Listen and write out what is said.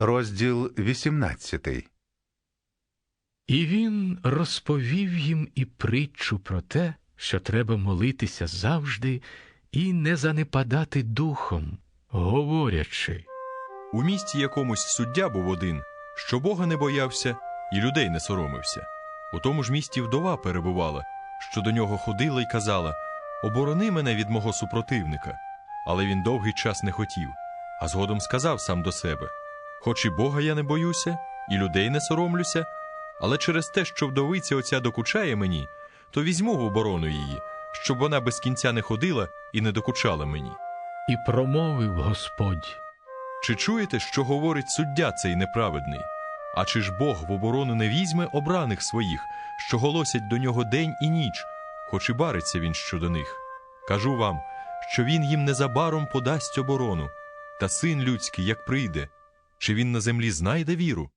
розділ 18. І він розповів їм і притчу про те, що треба молитися завжди і не занепадати духом, говорячи. У місті якомусь суддя був один, що Бога не боявся і людей не соромився. У тому ж місті вдова перебувала, що до нього ходила й казала: Оборони мене від мого супротивника. Але він довгий час не хотів, а згодом сказав сам до себе: Хоч і Бога я не боюся, і людей не соромлюся, але через те, що вдовиця оця докучає мені, то візьму в оборону її, щоб вона без кінця не ходила і не докучала мені. І промовив Господь. Чи чуєте, що говорить суддя цей неправедний? А чи ж Бог в оборону не візьме обраних своїх, що голосять до нього день і ніч, хоч і бариться він щодо них? Кажу вам, що він їм незабаром подасть оборону, та син людський, як прийде, чи він на землі знайде віру?